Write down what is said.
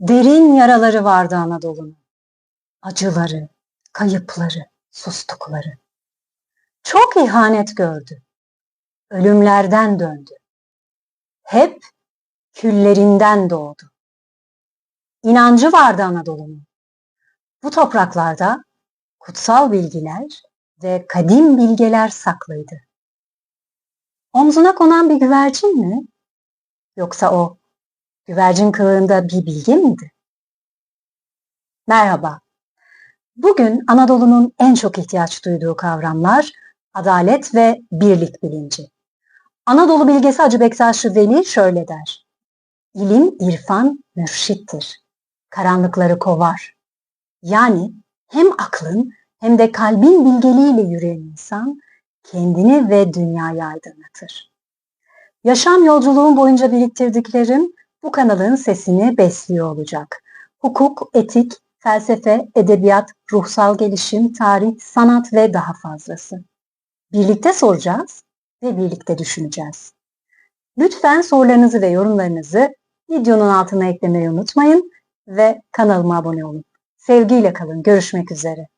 Derin yaraları vardı Anadolu'nun. Acıları, kayıpları, sustukları. Çok ihanet gördü. Ölümlerden döndü. Hep küllerinden doğdu. İnancı vardı Anadolu'nun. Bu topraklarda kutsal bilgiler ve kadim bilgeler saklıydı. Omzuna konan bir güvercin mi? Yoksa o güvercin kılığında bir bilge miydi? Merhaba. Bugün Anadolu'nun en çok ihtiyaç duyduğu kavramlar adalet ve birlik bilinci. Anadolu bilgesi Hacı Bektaşlı Veli şöyle der. İlim, irfan, mürşittir. Karanlıkları kovar. Yani hem aklın hem de kalbin bilgeliğiyle yürüyen insan kendini ve dünyayı aydınlatır. Yaşam yolculuğum boyunca biriktirdiklerim bu kanalın sesini besliyor olacak. Hukuk, etik, felsefe, edebiyat, ruhsal gelişim, tarih, sanat ve daha fazlası. Birlikte soracağız ve birlikte düşüneceğiz. Lütfen sorularınızı ve yorumlarınızı videonun altına eklemeyi unutmayın ve kanalıma abone olun. Sevgiyle kalın. Görüşmek üzere.